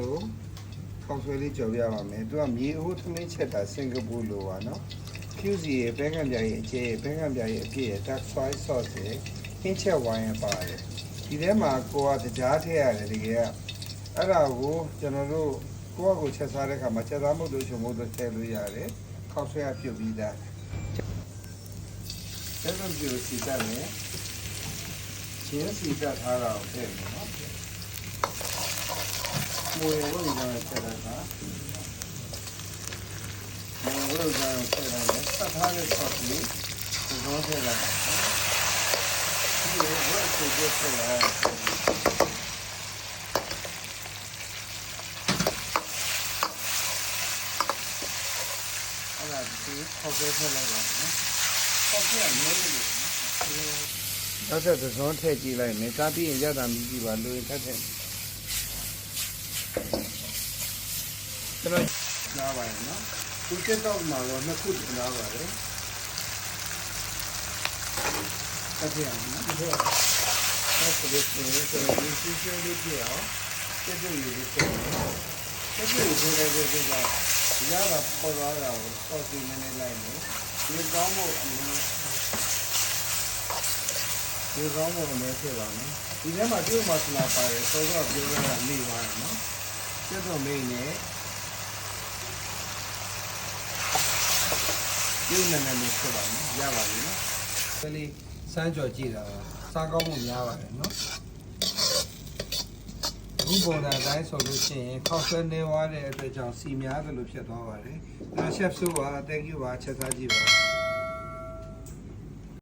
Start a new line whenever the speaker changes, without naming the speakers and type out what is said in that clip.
ဆိုခေါက်ဆွဲလေးကြော်ပြပါမယ်သူကမြေအိုးသမင်းချက်တာစင်ကာပူလိုပါနော် QC ရဲ့ဘဲကံပြားရဲ့အကျဲရဲ့ဘဲကံပြားရဲ့အပြည့်ရဲ့ dark soy sauce ရဲ့ဟင်းချက်ဝိုင်းရဲ့ပါတယ်ဒီထဲမှာကိုကကြားထည့်ရတယ်တကယ်ကအဲ့ဒါကိုကျွန်တော်တို့ကိုကကိုချက်စားတဲ့ခါမှာချက်သားမုတ်လို့ချုံမုတ်လို့ထည့်လို့ရတယ်ခေါက်ဆွဲကပြုတ်ပြီးသားအဲ့လိုပြုတ်စီတတ်မယ်ချင်းစီတတ်ထားတာကိုထည့်မယ်နော် မွေဝိုင်းကချက်တာကဘယ်လိုလဲဆက်ရတယ်ဆက်ထားတဲ့ sauce လေးဒီလိုထည့်လိုက်ဒီလိုဝက်ကိုပြတ်ထည့်လိုက်အဲ့ဒါဒီခေါက်ပဲထည့်လိုက်ပါနော်ခေါက်ပြနည်းလေးနောက်ဆက်သစုံထည့်ကြည့်လိုက်မယ်စားပြီးရင်ရတာမြည်ကြည့်ပါလူရင်ထပ်ထည့် ကျွန်တော်နားပါရနော်ဒီကတော့မှာတော့နှစ်ခုတင်လာပါတယ်။အဲ့ဒီအောင်နော်ဒီတော့အဲ့ဒါလေးဆိုရင်ဆိုရင်ဒီစီစီလေးပြအောင်တက်ကြွရည်လေးတက်တက်ကြွရည်လေးလေးကရတာပေါ်လာတာကိုစောင့်ကြည့်နေနေလိုက်နေဒီကောင်းဖို့အင်းဒီကောင်းဖို့အမဲဖြစ်ပါမယ်ဒီထဲမှာပြုတ်မဆလာပါတယ်စောစောပြောရတာနေပါတယ်နော် ကျတော့မင်းနဲ့ပြုနေနေနေဖြစ်ပါမယ်ရပါပြီနော်။ဒါလေးစမ်းကြော်ကြည့်တာပါစားကောင်းမှုများပါတယ်နော်။အခုပုံစံအတိုင်းဆိုလို့ရှိရင်ခောက်ဆွဲနေသွားတဲ့အတွက်ကြောင့်စီများတယ်လို့ဖြစ်သွားပါတယ်။ဒါ chef ဆိုပါ thank you ပါချက်သားကြည့်ပါ